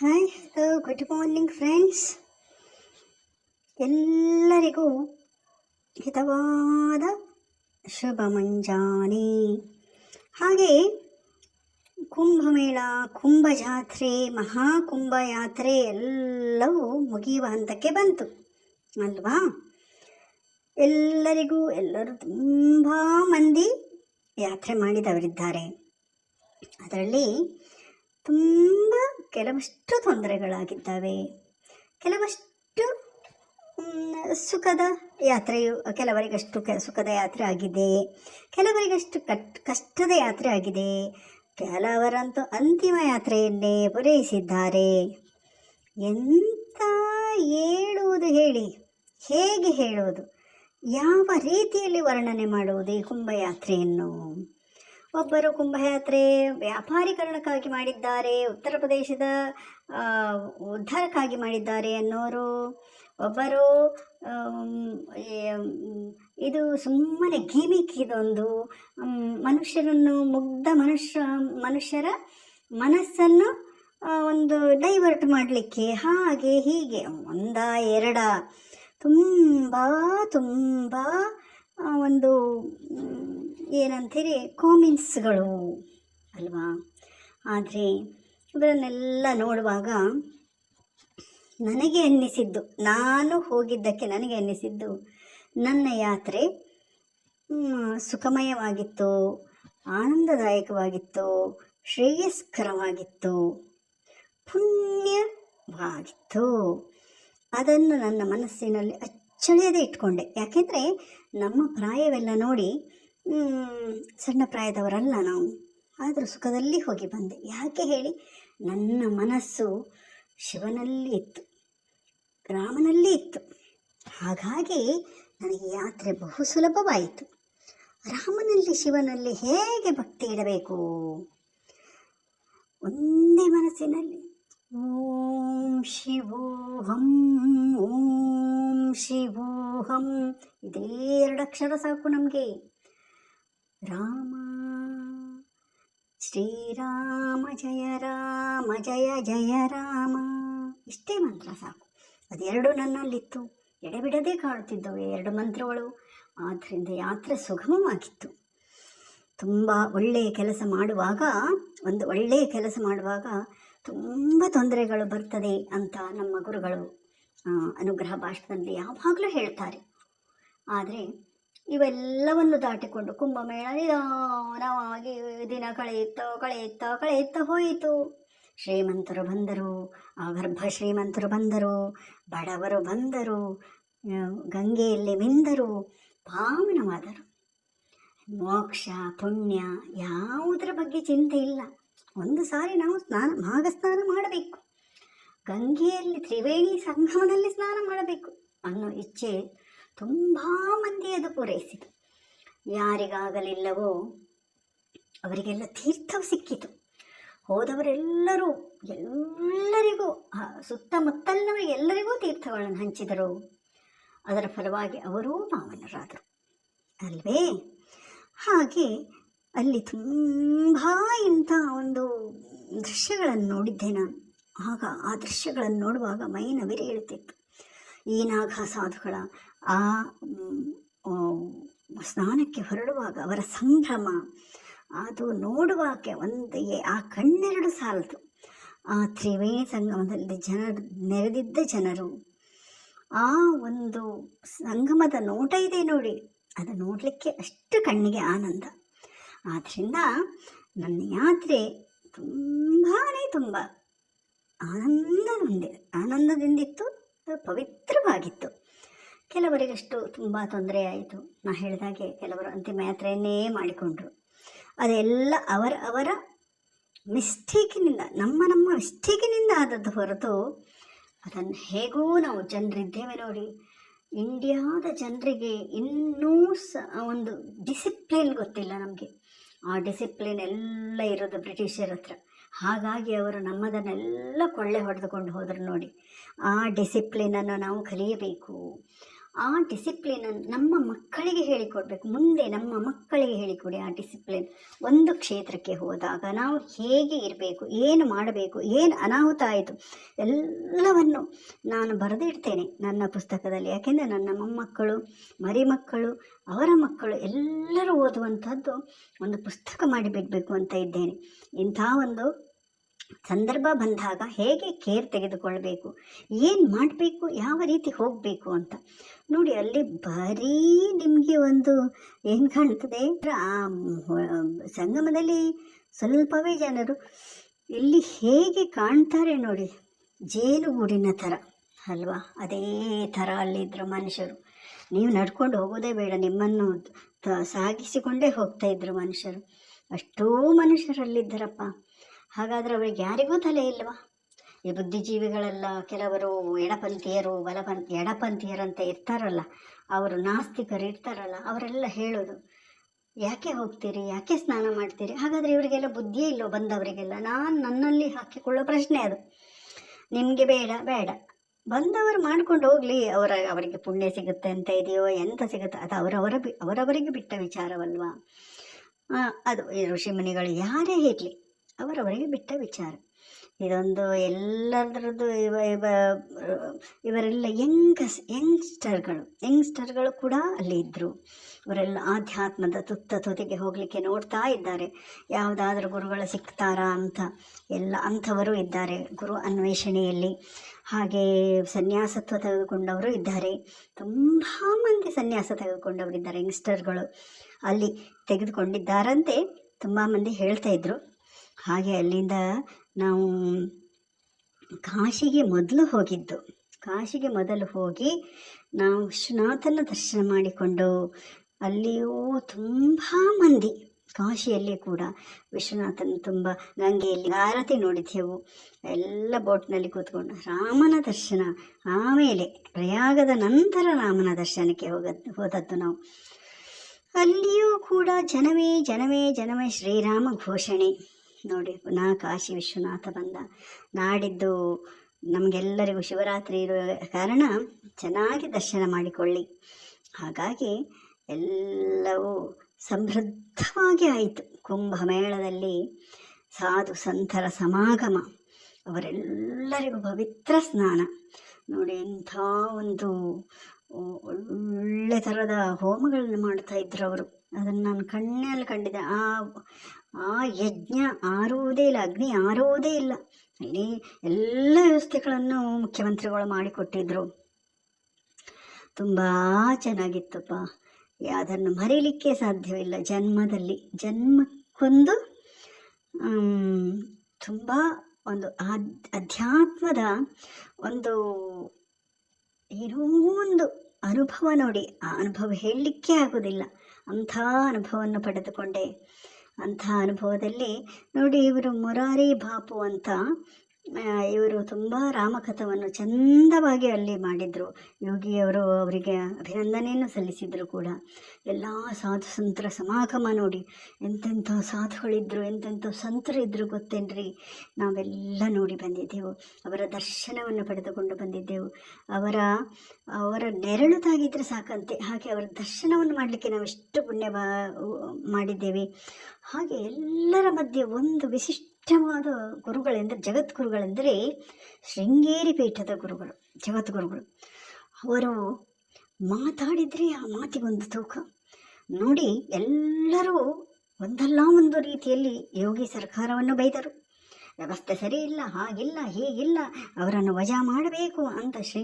Hi hello good morning friends ಎಲ್ಲರಿಗೂ ಹಿತವಾದ ಶುಭ ಮುಂಜಾನೆ ಹಾಗೆ ಕುಂಭಮೇಳ ಕುಂಭ ಜಾತ್ರೆ ಮಹಾಕುಂಭ ಯಾತ್ರೆ ಎಲ್ಲವೂ ಮುಗಿಯುವ ಹಂತಕ್ಕೆ ಬಂತು, ಅಲ್ವಾ? ಎಲ್ಲರಿಗೂ ಎಲ್ಲರೂ ತುಂಬ ಮಂದಿ ಯಾತ್ರೆ ಮಾಡಿದವರಿದ್ದಾರೆ. ಅದರಲ್ಲಿ ತುಂಬ ಕೆಲವಷ್ಟು ತೊಂದರೆಗಳಾಗಿದ್ದಾವೆ. ಕೆಲವಷ್ಟು ಸುಖದ ಯಾತ್ರೆಯು, ಕೆಲವರಿಗಷ್ಟು ಕೆ, ಸುಖದ ಯಾತ್ರೆ ಆಗಿದೆ. ಕೆಲವರಿಗಷ್ಟು ಕಟ್, ಕಷ್ಟದ ಯಾತ್ರೆ ಆಗಿದೆ. ಕೆಲವರಂತೂ ಅಂತಿಮ ಯಾತ್ರೆಯನ್ನೇ ಪೂರೈಸಿದ್ದಾರೆ. ಎಂಥ ಹೇಳುವುದು ಹೇಳಿ, ಹೇಗೆ ಹೇಳುವುದು? ಯಾವ ರೀತಿಯಲ್ಲಿ ವರ್ಣನೆ ಮಾಡುವುದು ಈ ಕುಂಭಯಾತ್ರೆಯನ್ನು? ಒಬ್ಬರು ಕುಂಭಯಾತ್ರೆ ವ್ಯಾಪಾರೀಕರಣಕ್ಕಾಗಿ ಮಾಡಿದ್ದಾರೆ, ಉತ್ತರ ಪ್ರದೇಶದ ಉದ್ಧಾರಕ್ಕಾಗಿ ಮಾಡಿದ್ದಾರೆ ಅನ್ನೋರು. ಒಬ್ಬರು ಇದು ಸುಮ್ಮನೆ ಗೀಮಿಕ್ ಇದೊಂದು. ಮನುಷ್ಯರನ್ನು ಮುಗ್ಧ ಮನುಷ್ಯ, ಮನುಷ್ಯರ ಮನಸ್ಸನ್ನು ಒಂದು ಡೈವರ್ಟ್ ಮಾಡಲಿಕ್ಕೆ, ಹಾಗೆ ಹೀಗೆ, ಒಂದ ಎರಡ. ತುಂಬ ತುಂಬ ಒಂದು ಏನಂತೀರಿ ಕಾಮೆಂಟ್ಸ್ಗಳು ಅಲ್ವಾ? ಆದರೆ ಇದನ್ನೆಲ್ಲ ನೋಡುವಾಗ ನನಗೆ ಅನ್ನಿಸಿದ್ದು, ನಾನು ಹೋಗಿದ್ದಕ್ಕೆ ನನಗೆ ಅನ್ನಿಸಿದ್ದು, ನನ್ನ ಯಾತ್ರೆ ಸುಖಮಯವಾಗಿತ್ತು, ಆನಂದದಾಯಕವಾಗಿತ್ತು, ಶ್ರೇಯಸ್ಕರವಾಗಿತ್ತು, ಪುಣ್ಯವಾಗಿತ್ತು. ಅದನ್ನು ನನ್ನ ಮನಸ್ಸಿನಲ್ಲಿ ಅಚ್ಚಳಿಯದೆ ಇಟ್ಕೊಂಡೆ. ಯಾಕೆಂದರೆ ನಮ್ಮ ಪ್ರಾಯವೆಲ್ಲ ನೋಡಿ ಸಣ್ಣ ಪ್ರಾಯದವರಲ್ಲ ನಾವು. ಆದರೂ ಸುಖದಲ್ಲಿ ಹೋಗಿ ಬಂದೆ. ಯಾಕೆ ಹೇಳಿ, ನನ್ನ ಮನಸ್ಸು ಶಿವನಲ್ಲಿ ಇತ್ತು. ರಾಮನಲ್ಲಿ ಇತ್ತು. ಹಾಗಾಗಿ ನನಗೆ ಯಾತ್ರೆ ಬಹು ಸುಲಭವಾಯಿತು. ರಾಮನಲ್ಲಿ, ಶಿವನಲ್ಲಿ ಹೇಗೆ ಭಕ್ತಿ ಇಡಬೇಕು? ಒಂದೇ ಮನಸ್ಸಿನಲ್ಲಿ. ಓಂ ಶಿವೋಹಂ ಓಂ ಶಿವೋಹಂ ಇದೇ ಎರಡು ಅಕ್ಷರ ಸಾಕು ನಮಗೆ. ರಾಮ ಶ್ರೀರಾಮ ಜಯ ರಾಮ, ಜಯ ಜಯ ರಾಮ. ಇಷ್ಟೇ ಮಂತ್ರ ಸಾಕು. ಅದೆರಡು ನನ್ನಲ್ಲಿತ್ತು. ಎಡೆಬಿಡದೆ ಕಾಡುತ್ತಿದ್ದವು ಎರಡು ಮಂತ್ರಗಳು. ಆದ್ದರಿಂದ ಯಾತ್ರೆ ಸುಗಮವಾಗಿತ್ತು. ತುಂಬ ಒಳ್ಳೆಯ ಕೆಲಸ ಮಾಡುವಾಗ, ಒಂದು ಒಳ್ಳೆಯ ಕೆಲಸ ಮಾಡುವಾಗ ತುಂಬ ತೊಂದರೆಗಳು ಬರ್ತದೆ ಅಂತ ನಮ್ಮ ಗುರುಗಳು ಅನುಗ್ರಹ ಭಾಷಣದಲ್ಲಿ ಯಾವಾಗಲೂ ಹೇಳ್ತಾರೆ. ಆದರೆ ಇವೆಲ್ಲವನ್ನು ದಾಟಿಕೊಂಡು ಕುಂಭಮೇಳ ನಿಧಾನವಾಗಿ ದಿನ ಕಳೆಯುತ್ತೋ ಕಳೆಯುತ್ತೋ ಕಳೆಯುತ್ತಾ ಹೋಯಿತು. ಶ್ರೀಮಂತರು ಬಂದರು ಗರ್ಭ ಶ್ರೀಮಂತರು ಬಂದರು, ಬಡವರು ಬಂದರು ಗಂಗೆಯಲ್ಲಿ ಮಿಂದರು, ಪಾವನವಾದರು. ಮೋಕ್ಷ, ಪುಣ್ಯ ಯಾವುದರ ಬಗ್ಗೆ ಚಿಂತೆ ಇಲ್ಲ. ಒಂದು ಸಾರಿ ನಾವು ಸ್ನಾನ ಮಾಘ ಸ್ನಾನ ಮಾಡಬೇಕು. ಗಂಗೆಯಲ್ಲಿ ತ್ರಿವೇಣಿ ಸಂಗಮದಲ್ಲಿ ಸ್ನಾನ ಮಾಡಬೇಕು ಅನ್ನೋ ಇಚ್ಛೆ ತುಂಬ ಮಂದಿ ಅದು ಪೂರೈಸಿತು ಯಾರಿಗಾಗಲಿಲ್ಲವೋ ಅವರಿಗೆಲ್ಲ ತೀರ್ಥವು ಸಿಕ್ಕಿತು. ಹೋದವರೆಲ್ಲರೂ ಎಲ್ಲರಿಗೂ ಸುತ್ತಮುತ್ತಲಿನವರು ಸುತ್ತಮುತ್ತಲಿನವರಿಗೆ ಎಲ್ಲರಿಗೂ ತೀರ್ಥಗಳನ್ನು ಹಂಚಿದರು. ಅದರ ಫಲವಾಗಿ ಅವರೂ ಮಾವನರಾದರು. ಅಲ್ವೇ? ಹಾಗೆ ಅಲ್ಲಿ ತುಂಬ ಇಂಥ ಒಂದು ದೃಶ್ಯಗಳನ್ನು ನೋಡಿದ್ದೆ ನಾನು. ಆಗ ಆ ದೃಶ್ಯಗಳನ್ನು ನೋಡುವಾಗ ಮೈ ನವಿರಿ ಹೇಳ್ತಿತ್ತು. ಈ ನಾಗ ಸಾಧುಗಳ ಆ ಸ್ನಾನಕ್ಕೆ ಹೊರಡುವಾಗ ಅವರ ಸಂಭ್ರಮ, ಅದು ನೋಡುವಾಗೆ ಒಂದು ಆ ಕಣ್ಣೆರಡು ಸಾಲದು. ಆ ತ್ರಿವೇಣಿ ಸಂಗಮದಲ್ಲಿ ಜನರು, ನೆರೆದಿದ್ದ ಜನರು ಆ ಒಂದು ಸಂಗಮದ ನೋಟ ಇದೆ ನೋಡಿ. ಅದು ನೋಡಲಿಕ್ಕೆ ಅಷ್ಟು ಕಣ್ಣಿಗೆ ಆನಂದ. ಆದ್ದರಿಂದ ನನ್ನ ಯಾತ್ರೆ ತುಂಬಾ ತುಂಬ ಆನಂದದಿಂದ ಆನಂದದಿಂದಿತ್ತು, ಪವಿತ್ರವಾಗಿತ್ತು. ಕೆಲವರಿಗಷ್ಟು ತುಂಬ ತೊಂದರೆ ಆಯಿತು. ನಾ ಹೇಳಿದಾಗೆ ಕೆಲವರು ಅಂತಿಮ ಯಾತ್ರೆಯನ್ನೇ ಮಾಡಿಕೊಂಡ್ರು. ಅದೆಲ್ಲ ಅವರ ಅವರ ಮಿಸ್ಟೇಕಿನಿಂದ, ನಮ್ಮ ನಮ್ಮ ಮಿಸ್ಟೇಕಿನಿಂದ ಆದದ್ದು ಹೊರತು ಅದನ್ನು ಹೇಗೂ ನಾವು ಜನರಿದ್ದೇವೆ ನೋಡಿ ಇಂಡಿಯಾದ ಜನರಿಗೆ ಇನ್ನೂ ಸ ಒಂದು ಡಿಸಿಪ್ಲಿನ್ ಗೊತ್ತಿಲ್ಲ ನಮಗೆ. ಆ ಡಿಸಿಪ್ಲಿನ್ ಎಲ್ಲ ಇರೋದು ಬ್ರಿಟಿಷರ ಹತ್ರ. ಹಾಗಾಗಿ ಅವರು ನಮ್ಮದನ್ನೆಲ್ಲ ಕೊಳ್ಳೆ ಹೊಡೆದುಕೊಂಡು ಹೋದರು ನೋಡಿ. ಆ ಡಿಸಿಪ್ಲಿನನ್ನು ನಾವು ಕಲಿಯಬೇಕು. ಆ ಡಿಸಿಪ್ಲಿನನ್ನು ನಮ್ಮ ಮಕ್ಕಳಿಗೆ ಹೇಳಿಕೊಡ್ಬೇಕು. ಮುಂದೆ ನಮ್ಮ ಮಕ್ಕಳಿಗೆ ಹೇಳಿಕೊಡಿ ಆ ಡಿಸಿಪ್ಲಿನ್ ಒಂದು ಕ್ಷೇತ್ರಕ್ಕೆ ಹೋದಾಗ ನಾವು ಹೇಗೆ ಇರಬೇಕು, ಏನು ಮಾಡಬೇಕು, ಏನು ಅನಾಹುತ ಆಯಿತು, ಎಲ್ಲವನ್ನು ನಾನು ಬರೆದಿಡ್ತೇನೆ ನನ್ನ ಪುಸ್ತಕದಲ್ಲಿ. ಯಾಕೆಂದರೆ ನನ್ನ ಮೊಮ್ಮಕ್ಕಳು, ಮರಿಮಕ್ಕಳು, ಅವರ ಮಕ್ಕಳು ಎಲ್ಲರೂ ಓದುವಂಥದ್ದು ಒಂದು ಪುಸ್ತಕ ಮಾಡಿಬಿಡಬೇಕು ಅಂತ ಇದ್ದೇನೆ. ಇಂಥ ಒಂದು ಸಂದರ್ಭ ಬಂದಾಗ ಹೇಗೆ ಕೇರ್ ತೆಗೆದುಕೊಳ್ಬೇಕು, ಏನು ಮಾಡಬೇಕು, ಯಾವ ರೀತಿ ಹೋಗಬೇಕು ಅಂತ. ನೋಡಿ, ಅಲ್ಲಿ ಬರೀ ನಿಮಗೆ ಒಂದು ಏನು ಕಾಣ್ತದೆ ಆ ಸಂಗಮದಲ್ಲಿ ಸ್ವಲ್ಪವೇ ಜನರು ಇಲ್ಲಿ ಹೇಗೆ ಕಾಣ್ತಾರೆ ನೋಡಿ, ಜೇನುಗೂಡಿನ ಥರ, ಅಲ್ವಾ? ಅದೇ ಥರ ಅಲ್ಲಿದ್ದರು ಮನುಷ್ಯರು. ನೀವು ನಡ್ಕೊಂಡು ಹೋಗೋದೇ ಬೇಡ, ನಿಮ್ಮನ್ನು ಸಾಗಿಸಿಕೊಂಡೇ ಹೋಗ್ತಾ ಇದ್ರು ಮನುಷ್ಯರು. ಅಷ್ಟೋ ಮನುಷ್ಯರಲ್ಲಿದ್ದರಪ್ಪ. ಹಾಗಾದರೆ ಅವರಿಗೆ ಯಾರಿಗೂ ತಲೆ ಇಲ್ವಾ? ಈ ಬುದ್ಧಿಜೀವಿಗಳೆಲ್ಲ ಕೆಲವರು ಎಡಪಂಥೀಯರು ಬಲಪಂಥ ಎಡಪಂಥೀಯರಂತ ಇರ್ತಾರಲ್ಲ, ಅವರು ನಾಸ್ತಿಕರು ಇರ್ತಾರಲ್ಲ, ಅವರೆಲ್ಲ ಹೇಳೋದು, ಯಾಕೆ ಹೋಗ್ತೀರಿ? ಯಾಕೆ ಸ್ನಾನ ಮಾಡ್ತೀರಿ? ಹಾಗಾದರೆ ಇವರಿಗೆಲ್ಲ ಬುದ್ಧಿಯೇ ಇಲ್ಲೋ ಬಂದವರಿಗೆಲ್ಲ? ನಾನು ನನ್ನಲ್ಲಿ ಹಾಕಿಕೊಳ್ಳೋ ಪ್ರಶ್ನೆ ಅದು. ನಿಮಗೆ ಬೇಡ ಬೇಡ. ಬಂದವರು ಮಾಡ್ಕೊಂಡು ಹೋಗಲಿ, ಅವರ, ಅವರಿಗೆ ಪುಣ್ಯ ಸಿಗುತ್ತೆ ಅಂತ ಇದೆಯೋ, ಎಂತ ಸಿಗುತ್ತೆ? ಅದು ಅವರವರ ಬಿ, ಅವರವರಿಗೆ ಬಿಟ್ಟ ವಿಚಾರವಲ್ವಾ? ಅದು ಋಷಿಮುನಿಗಳು ಯಾರೇ ಇರಲಿ ಅವರವರಿಗೆ ಬಿಟ್ಟ ವಿಚಾರ. ಇದೊಂದು ಎಲ್ಲದರದ್ದು ಇವ ಇವ, ಇವರೆಲ್ಲ ಯಂಗಸ್, ಯಂಗ್ಸ್ಟರ್ಗಳು ಯಂಗ್ಸ್ಟರ್ಗಳು ಕೂಡ ಅಲ್ಲಿ ಇದ್ದರು ಇವರೆಲ್ಲ ಆಧ್ಯಾತ್ಮದ ತುತ್ತ ತುದಿಗೆ ಹೋಗಲಿಕ್ಕೆ ನೋಡ್ತಾ ಇದ್ದಾರೆ. ಯಾವುದಾದ್ರೂ ಗುರುಗಳು ಸಿಗ್ತಾರಾ ಅಂತ ಎಲ್ಲ ಅಂಥವರು ಇದ್ದಾರೆ ಗುರು ಅನ್ವೇಷಣೆಯಲ್ಲಿ. ಹಾಗೆ ಸನ್ಯಾಸತ್ವ ತೆಗೆದುಕೊಂಡವರು ಇದ್ದಾರೆ. ತುಂಬ ಮಂದಿ ಸನ್ಯಾಸ ತೆಗೆದುಕೊಂಡವರಿದ್ದಾರೆ ಯಂಗ್ಸ್ಟರ್ಗಳು. ಅಲ್ಲಿ ತೆಗೆದುಕೊಂಡಿದ್ದಾರಂತೆ ತುಂಬ ಮಂದಿ ಹೇಳ್ತಾ ಇದ್ರು. ಹಾಗೆ ಅಲ್ಲಿಂದ ನಾವು ಕಾಶಿಗೆ ಮೊದಲು ಹೋಗಿದ್ದು. ಕಾಶಿಗೆ ಮೊದಲು ಹೋಗಿ ನಾವು ವಿಶ್ವನಾಥನ ದರ್ಶನ ಮಾಡಿಕೊಂಡು ಅಲ್ಲಿಯೂ ತುಂಬ ಮಂದಿ, ಕಾಶಿಯಲ್ಲಿ ಕೂಡ ವಿಶ್ವನಾಥನ ತುಂಬ ಗಂಗೆಯಲ್ಲಿ ಆರತಿ ನೋಡಿದ್ದೆವು. ಎಲ್ಲ ಬೋಟ್ನಲ್ಲಿ ಕೂತ್ಕೊಂಡು ರಾಮನ ದರ್ಶನ, ಆಮೇಲೆ ಪ್ರಯಾಗದ ನಂತರ ರಾಮನ ದರ್ಶನಕ್ಕೆ ಹೋಗದ್, ಹೋದದ್ದು ನಾವು. ಅಲ್ಲಿಯೂ ಕೂಡ ಜನವೇ ಜನವೇ ಜನವೇ ಶ್ರೀರಾಮ ಘೋಷಣೆ. ನೋಡಿ, ಪುನಃ ಕಾಶಿ ವಿಶ್ವನಾಥ ಬಂದ. ನಾಡಿದ್ದು ನಮಗೆಲ್ಲರಿಗೂ ಶಿವರಾತ್ರಿ ಇರುವ ಕಾರಣ ಚೆನ್ನಾಗಿ ದರ್ಶನ ಮಾಡಿಕೊಳ್ಳಿ. ಹಾಗಾಗಿ ಎಲ್ಲವೂ ಸಮೃದ್ಧವಾಗಿ ಆಯಿತು. ಕುಂಭಮೇಳದಲ್ಲಿ ಸಾಧು ಸಂತರ ಸಮಾಗಮ, ಅವರೆಲ್ಲರಿಗೂ ಪವಿತ್ರ ಸ್ನಾನ. ನೋಡಿ ಎಂಥ ಒಂದು ಒಳ್ಳೆ ಥರದ ಹೋಮಗಳನ್ನು ಮಾಡ್ತಾ ಇದ್ರು ಅವರು. ಅದನ್ನು ನಾನು ಕಣ್ಣಲ್ಲಿ ಕಂಡಿದ್ದೆ. ಆ ಆ ಯಜ್ಞ ಆರೋದೇ ಇಲ್ಲ, ಅಗ್ನಿ ಆರೋದೇ ಇಲ್ಲ. ಅಲ್ಲಿ ಎಲ್ಲ ವ್ಯವಸ್ಥೆಗಳನ್ನು ಮುಖ್ಯಮಂತ್ರಿಗಳು ಮಾಡಿಕೊಟ್ಟಿದ್ರು. ತುಂಬ ಚೆನ್ನಾಗಿತ್ತಪ್ಪ. ಅದನ್ನು ಮರೀಲಿಕ್ಕೆ ಸಾಧ್ಯವಿಲ್ಲ ಜನ್ಮದಲ್ಲಿ. ಜನ್ಮಕ್ಕೊಂದು ತುಂಬ ಒಂದು ಅಧ್ಯಾತ್ಮದ ಒಂದು ಏನೋ ಒಂದು ಅನುಭವ ನೋಡಿ. ಆ ಅನುಭವ ಹೇಳಲಿಕ್ಕೆ ಆಗೋದಿಲ್ಲ. ಅಂಥ ಅನುಭವವನ್ನು ಪಡೆದುಕೊಂಡೆ. ಅಂಥ ಅನುಭವದಲ್ಲಿ ನೋಡಿ ಇವರು ಮುರಾರಿ ಬಾಪು ಅಂತ ಇವರು ತುಂಬ ರಾಮಕಥವನ್ನು ಚಂದವಾಗಿ ಅಲ್ಲಿ ಮಾಡಿದರು. ಯೋಗಿಯವರು ಅವರಿಗೆ ಅಭಿನಂದನೆಯನ್ನು ಸಲ್ಲಿಸಿದರು ಕೂಡ. ಎಲ್ಲ ಸಾಧು ಸಂತರ ಸಮಾಗಮ ನೋಡಿ, ಎಂತೆಂಥ ಸಾಧುಗಳಿದ್ದರು ಎಂತೆಂಥ ಸಂತರು ಇದ್ದರು ಗೊತ್ತೇನ್ರಿ? ನಾವೆಲ್ಲ ನೋಡಿ ಬಂದಿದ್ದೆವು. ಅವರ ದರ್ಶನವನ್ನು ಪಡೆದುಕೊಂಡು ಬಂದಿದ್ದೆವು. ಅವರ ಅವರ ನೆರಳು ತಾಗಿದ್ರೆ ಸಾಕಂತೆ. ಹಾಗೆ ಅವರ ದರ್ಶನವನ್ನು ಮಾಡಲಿಕ್ಕೆ ನಾವು ಎಷ್ಟು ಪುಣ್ಯ ಮಾಡಿದ್ದೇವೆ. ಹಾಗೆ ಎಲ್ಲರ ಮಧ್ಯೆ ಒಂದು ವಿಶಿಷ್ಟವಾದ ಗುರುಗಳೆಂದರೆ ಜಗದ್ಗುರುಗಳೆಂದರೆ ಶೃಂಗೇರಿ ಪೀಠದ ಗುರುಗಳು ಜಗದ್ಗುರುಗಳು ಅವರು ಮಾತಾಡಿದರೆ ಆ ಮಾತಿಗೊಂದು ತೂಕ. ನೋಡಿ, ಎಲ್ಲರೂ ಒಂದಲ್ಲ ಒಂದು ರೀತಿಯಲ್ಲಿ ಯೋಗಿ ಸರ್ಕಾರವನ್ನು ಬೈದರು. ವ್ಯವಸ್ಥೆ ಸರಿ ಇಲ್ಲ ಹಾಗಿಲ್ಲ, ಹೀಗಿಲ್ಲ, ಅವರನ್ನು ವಜಾ ಮಾಡಬೇಕು ಅಂತ ಶ್ರೀ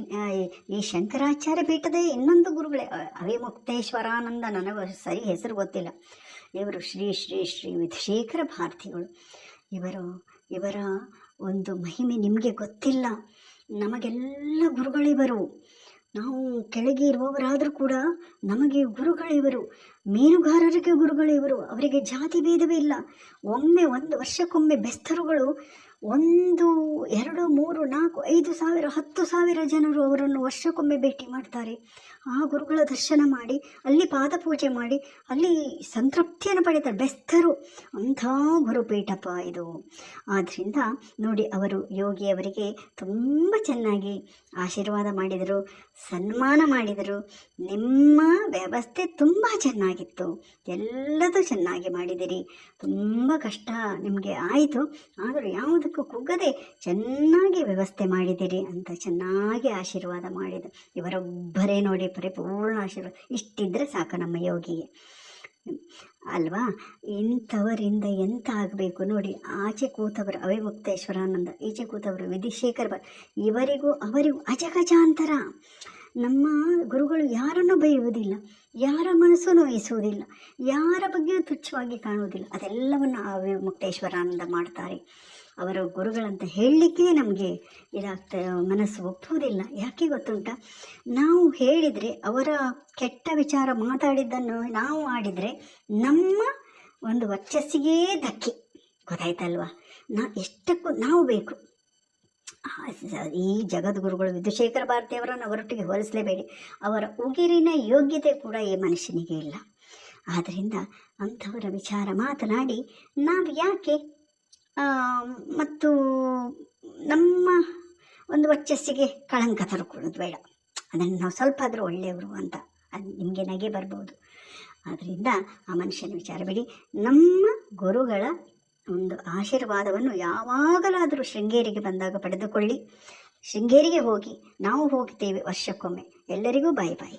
ಈ- ಶಂಕರಾಚಾರ್ಯ ಪೀಠದ ಇನ್ನೊಂದು ಗುರುಗಳೇ ಅವಿಮುಕ್ತೇಶ್ವರಾನಂದ ನನಗೆ ಸರಿ ಹೆಸರು ಗೊತ್ತಿಲ್ಲ. ಇವರು ಶ್ರೀ ಶ್ರೀ ಶ್ರೀ ವಿಧಶೇಖರ ಭಾರತಿಗಳು. ಇವರು, ಇವರ ಒಂದು ಮಹಿಮೆ ನಿಮಗೆ ಗೊತ್ತಿಲ್ಲ. ನಮಗೆಲ್ಲ ಗುರುಗಳಿವರು ನಾವು ಕೆಳಗೆ ಇರುವವರಾದರೂ ಕೂಡ ನಮಗೆ ಗುರುಗಳಿವರು ಮೀನುಗಾರರಿಗೆ ಗುರುಗಳಿವರು ಅವರಿಗೆ ಜಾತಿ ಭೇದವೇ ಇಲ್ಲ. ಒಮ್ಮೆ, ಒಂದು ವರ್ಷಕ್ಕೊಮ್ಮೆ ಬೆಸ್ತರುಗಳು ಒಂದು, ಎರಡು, ಮೂರು, ನಾಲ್ಕು, ಐದು ಸಾವಿರ, ಹತ್ತು ಸಾವಿರ ಜನರು ಅವರನ್ನು ವರ್ಷಕ್ಕೊಮ್ಮೆ ಭೇಟಿ ಮಾಡ್ತಾರೆ. ಆ ಗುರುಗಳ ದರ್ಶನ ಮಾಡಿ, ಅಲ್ಲಿ ಪಾದಪೂಜೆ ಮಾಡಿ, ಅಲ್ಲಿ ಸಂತೃಪ್ತಿಯನ್ನು ಪಡೀತಾರೆ ಬೆಸ್ತರು, ಅಂಥ ಗುರುಪೀಠಪ್ಪ ಇದು. ಆದ್ದರಿಂದ ನೋಡಿ ಅವರು ಯೋಗಿಯವರಿಗೆ ತುಂಬ ಚೆನ್ನಾಗಿ ಆಶೀರ್ವಾದ ಮಾಡಿದರು, ಸನ್ಮಾನ ಮಾಡಿದರು. ನಿಮ್ಮ ವ್ಯವಸ್ಥೆ ತುಂಬ ಚೆನ್ನಾಗಿತ್ತು. ಎಲ್ಲದೂ ಚೆನ್ನಾಗಿ ಮಾಡಿದಿರಿ ತುಂಬ ಕಷ್ಟ ನಿಮಗೆ ಆಯಿತು. ಆದರೂ ಯಾವುದಕ್ಕೂ ಕುಗ್ಗದೆ ಚೆನ್ನಾಗಿ ವ್ಯವಸ್ಥೆ ಮಾಡಿದಿರಿ ಅಂತ ಚೆನ್ನಾಗಿ ಆಶೀರ್ವಾದ ಮಾಡಿದ ಇವರೊಬ್ಬರೇ ನೋಡಿ ಪರಿಪೂರ್ಣ ಆಶೀರ್ವಾದ. ಇಷ್ಟಿದ್ರೆ ಸಾಕು ನಮ್ಮ ಯೋಗಿಗೆ. ಅಲ್ವಾ? ಇಂಥವರಿಂದ ಎಂತ ಆಗಬೇಕು ನೋಡಿ. ಆಚೆ ಕೂತವರು ಅವಿಮುಕ್ತೇಶ್ವರಾನಂದ ಈಚೆ ಕೂತವರು ವಿಧಿಶೇಖರ್ ಭಟ್ ಇವರಿಗೂ ಅವರಿಗೂ ಅಜಗಜಾಂತರ. ನಮ್ಮ ಗುರುಗಳು ಯಾರನ್ನು ಬೈಯುವುದಿಲ್ಲ, ಯಾರ ಮನಸ್ಸು ನೋಯಿಸುವುದಿಲ್ಲ ಯಾರ ಬಗ್ಗೆಯೂ ತುಚ್ಛವಾಗಿ ಕಾಣುವುದಿಲ್ಲ. ಅದೆಲ್ಲವನ್ನು ಆ ವಿಮುಕ್ತೇಶ್ವರಾನಂದ ಮಾಡ್ತಾರೆ. ಅವರ ಗುರುಗಳಂತ ಹೇಳಲಿಕ್ಕೆ ನಮಗೆ ಇದಾಗ್ತಾ, ಮನಸ್ಸು ಒಪ್ಪುವುದಿಲ್ಲ. ಯಾಕೆ ಗೊತ್ತುಂಟ? ನಾವು ಹೇಳಿದರೆ, ಅವರ ಕೆಟ್ಟ ವಿಚಾರ ಮಾತಾಡಿದ್ದನ್ನು ನಾವು ಆಡಿದರೆ, ನಮ್ಮ ಒಂದು ವರ್ಚಸ್ಸಿಗೇ ಧಕ್ಕೆ. ಗೊತ್ತಾಯ್ತಲ್ವಾ? ನಾ ಎಷ್ಟಕ್ಕೂ ನಾವು ಬೇಕು. ಈ ಜಗದ್ಗುರುಗಳು ವಿದ್ಯುಶೇಖರ ಭಾರತಿಯವರನ್ನು ಅವರೊಟ್ಟಿಗೆ ಹೋಲಿಸಲೇಬೇಡಿ. ಅವರ ಉಗಿರಿನ ಯೋಗ್ಯತೆ ಕೂಡ ಈ ಮನುಷ್ಯನಿಗೆ ಇಲ್ಲ. ಆದ್ದರಿಂದ ಅಂಥವರ ವಿಚಾರ ಮಾತನಾಡಿ ನಾವು ಯಾಕೆ ಮತ್ತು ನಮ್ಮ ಒಂದು ವರ್ಚಸ್ಸಿಗೆ ಕಳಂಕ ತರ್ಕೊಳ್ಳೋದು ಬೇಡ. ಅದನ್ನು ನಾವು ಸ್ವಲ್ಪ ಆದರೂ ಒಳ್ಳೆಯವರು ಅಂತ ಅದು ನಿಮಗೆ ನಗೆ ಬರ್ಬೋದು. ಆದ್ದರಿಂದ ಆ ಮನುಷ್ಯನ ವಿಚಾರ ಬಿಡಿ. ನಮ್ಮ ಗುರುಗಳ ಒಂದು ಆಶೀರ್ವಾದವನ್ನು ಯಾವಾಗಲಾದರೂ ಶೃಂಗೇರಿಗೆ ಬಂದಾಗ ಪಡೆದುಕೊಳ್ಳಿ. ಶೃಂಗೇರಿಗೆ ಹೋಗಿ ನಾವು ಹೋಗ್ತೇವೆ ವರ್ಷಕ್ಕೊಮ್ಮೆ. ಎಲ್ಲರಿಗೂ ಬಾಯ್ ಬಾಯ್.